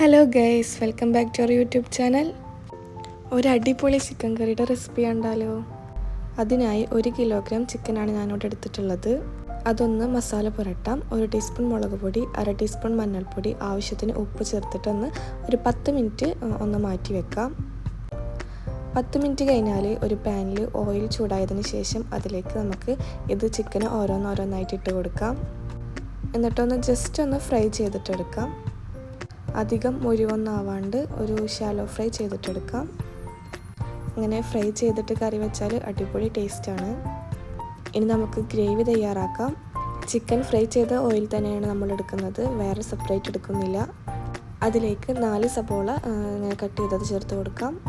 Hello guys welcome back to our YouTube channel ഒരു അടിപൊളി chicken കറിയുടെ റെസിപ്പി ഉണ്ടല്ലോ അതിനായി ഒരു കിലോഗ്രാം ചിക്കനാണ് ഞാനിവിടെ എടുത്തിട്ടുള്ളത്. അതൊന്ന് മസാല പുരട്ടാം. ഒരു ടീസ്പൂൺ മുളക് പൊടി അര ടീസ്പൂൺ മഞ്ഞൾപ്പൊടി ആവശ്യത്തിന് ഉപ്പ് ചേർത്തിട്ടൊന്ന് ഒരു പത്ത് മിനിറ്റ് ഒന്ന് മാറ്റി വെക്കാം. പത്ത് മിനിറ്റ് കഴിഞ്ഞാൽ ഒരു പാനിൽ ഓയിൽ ചൂടായതിന് ശേഷം അതിലേക്ക് നമുക്ക് ഇത് ചിക്കന് ഓരോന്നോരോന്നായിട്ട് ഇട്ട് കൊടുക്കാം. എന്നിട്ടൊന്ന് ജസ്റ്റ് ഒന്ന് ഫ്രൈ ചെയ്തിട്ടെടുക്കാം. അധികം മുരിവൊന്നാവാണ്ട് ഒരു ഷാലോ ഫ്രൈ ചെയ്തിട്ടെടുക്കാം. അങ്ങനെ ഫ്രൈ ചെയ്തിട്ട് കറി വെച്ചാൽ അടിപൊളി ടേസ്റ്റാണ് ഇനി നമുക്ക് ഗ്രേവി തയ്യാറാക്കാം. ചിക്കൻ ഫ്രൈ ചെയ്ത ഓയിൽ തന്നെയാണ് നമ്മൾ എടുക്കുന്നത്. വേറെ സെപ്പറേറ്റ് എടുക്കുന്നില്ല. അതിലേക്ക് നാല് സബോള കട്ട് ചെയ്തത് ചേർത്ത് കൊടുക്കാം.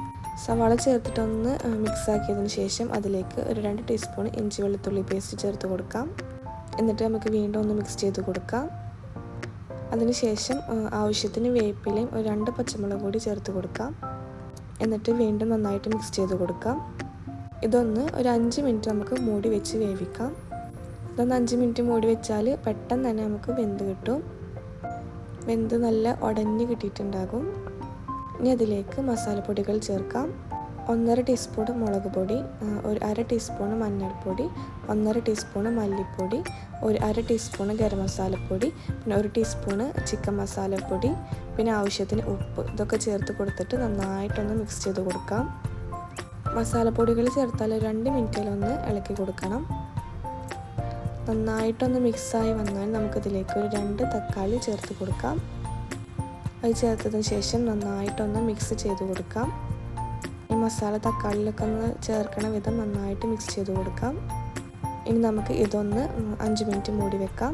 സവാള ചേർത്തിട്ടൊന്ന് മിക്സ് ആക്കിയതിന് ശേഷം അതിലേക്ക് ഒരു രണ്ട് ടീസ്പൂൺ ഇഞ്ചി വെളുത്തുള്ളി പേസ്റ്റ് ചേർത്ത് കൊടുക്കാം. എന്നിട്ട് നമുക്ക് വീണ്ടും ഒന്ന് മിക്സ് ചെയ്ത് കൊടുക്കാം. അതിനുശേഷം ആവശ്യത്തിന് വേപ്പിലയും ഒരു രണ്ട് പച്ചമുളക് കൂടി ചേർത്ത് കൊടുക്കാം. എന്നിട്ട് വീണ്ടും നന്നായിട്ട് മിക്സ് ചെയ്ത് കൊടുക്കാം. ഇതൊന്ന് ഒരു അഞ്ച് മിനിറ്റ് നമുക്ക് മൂടി വെച്ച് വേവിക്കാം. ഇതൊന്ന് അഞ്ച് മിനിറ്റ് മൂടി വെച്ചാൽ പെട്ടെന്ന് തന്നെ നമുക്ക് വെന്ത് കിട്ടും. വെന്ത് നല്ല ഉടഞ്ഞ് കിട്ടിയിട്ടുണ്ടാകും. ഇനി അതിലേക്ക് മസാലപ്പൊടികൾ ചേർക്കാം. ഒന്നര ടീസ്പൂൺ മുളക് പൊടി ഒരു അര ടീസ്പൂൺ മഞ്ഞൾപ്പൊടി ഒന്നര ടീസ്പൂൺ മല്ലിപ്പൊടി ഒരു അര ടീസ്പൂൺ ഗരം മസാലപ്പൊടി പിന്നെ ഒരു ടീസ്പൂൺ ചിക്കൻ മസാലപ്പൊടി പിന്നെ ആവശ്യത്തിന് ഉപ്പ്. ഇതൊക്കെ ചേർത്ത് കൊടുത്തിട്ട് നന്നായിട്ടൊന്ന് മിക്സ് ചെയ്ത് കൊടുക്കാം. മസാലപ്പൊടികൾ ചേർത്താൽ രണ്ട് മിനിറ്റിലൊന്ന് ഇളക്കി കൊടുക്കണം. നന്നായിട്ടൊന്ന് മിക്സായി വന്നാൽ നമുക്കിതിലേക്ക് ഒരു രണ്ട് തക്കാളി ചേർത്ത് കൊടുക്കാം. അത് ചേർത്തതിന് ശേഷം നന്നായിട്ടൊന്ന് മിക്സ് ചെയ്ത് കൊടുക്കാം. ഈ മസാല തക്കാളിയിലൊക്കെ ഒന്ന് ചേർക്കണ വിധം നന്നായിട്ട് മിക്സ് ചെയ്ത് കൊടുക്കാം. ഇനി നമുക്ക് ഇതൊന്ന് അഞ്ച് മിനിറ്റ് മൂടി വെക്കാം.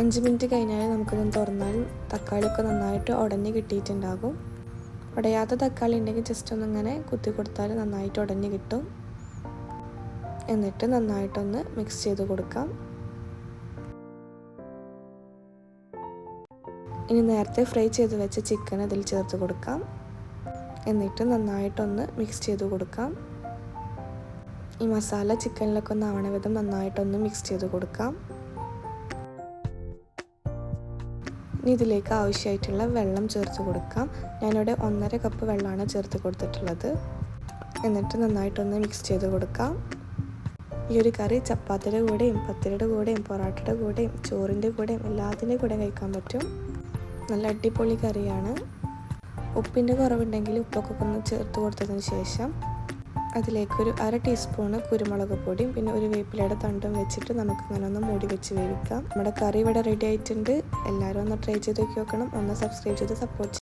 അഞ്ച് മിനിറ്റ് കഴിഞ്ഞാൽ നമുക്കിതൊന്ന് തുറന്നാൽ തക്കാളിയൊക്കെ നന്നായിട്ട് ഉടഞ്ഞ് കിട്ടിയിട്ടുണ്ടാകും. ഉടയാത്ത തക്കാളി ഉണ്ടെങ്കിൽ ജസ്റ്റ് ഒന്നിങ്ങനെ കുത്തി കൊടുത്താൽ നന്നായിട്ട് ഉടഞ്ഞ് കിട്ടും. എന്നിട്ട് നന്നായിട്ടൊന്ന് മിക്സ് ചെയ്ത് കൊടുക്കാം. ഇനി നേരത്തെ ഫ്രൈ ചെയ്ത് വെച്ച ചിക്കൻ അതിൽ ചേർത്ത് കൊടുക്കാം. എന്നിട്ട് നന്നായിട്ടൊന്ന് മിക്സ് ചെയ്ത് കൊടുക്കാം. ഈ മസാല ചിക്കനിലൊക്കെ ഒന്ന് ആവണ വിധം നന്നായിട്ടൊന്ന് മിക്സ് ചെയ്ത് കൊടുക്കാം. ഇനി ഇതിലേക്ക് ആവശ്യമായിട്ടുള്ള വെള്ളം ചേർത്ത് കൊടുക്കാം. ഞാനിവിടെ ഒന്നര കപ്പ് വെള്ളമാണ് ചേർത്ത് കൊടുത്തിട്ടുള്ളത്. എന്നിട്ട് നന്നായിട്ടൊന്ന് മിക്സ് ചെയ്ത് കൊടുക്കാം. ഈ ഒരു കറി ചപ്പാത്തിയുടെ കൂടെയും പത്തിരിയുടെ കൂടെയും പൊറാട്ടയുടെ കൂടെയും ചോറിന്റെ കൂടെയും എല്ലാത്തിന്റെ കൂടെയും കഴിക്കാൻ പറ്റും. നല്ല അടിപൊളി കറിയാണ്. ഉപ്പിന്റെ കുറവുണ്ടെങ്കിൽ ഉപ്പൊക്കെ ഒന്ന് ചേർത്ത് കൊടുത്തതിന് ശേഷം അതിലേക്കൊരു അര ടീസ്പൂണ് കുരുമുളക് പൊടിയും പിന്നെ ഒരു വേപ്പിലയുടെ തണ്ടും വെച്ചിട്ട് നമുക്ക് ഇങ്ങനെ ഒന്ന് മൂടി വെച്ച് വേവിക്കാം. നമ്മുടെ കറി ഇവിടെ റെഡി ആയിട്ടുണ്ട്. എല്ലാവരും ഒന്ന് ട്രൈ ചെയ്ത് നോക്കി നോക്കണം. ഒന്ന് സബ്സ്ക്രൈബ് ചെയ്ത് സപ്പോർട്ട്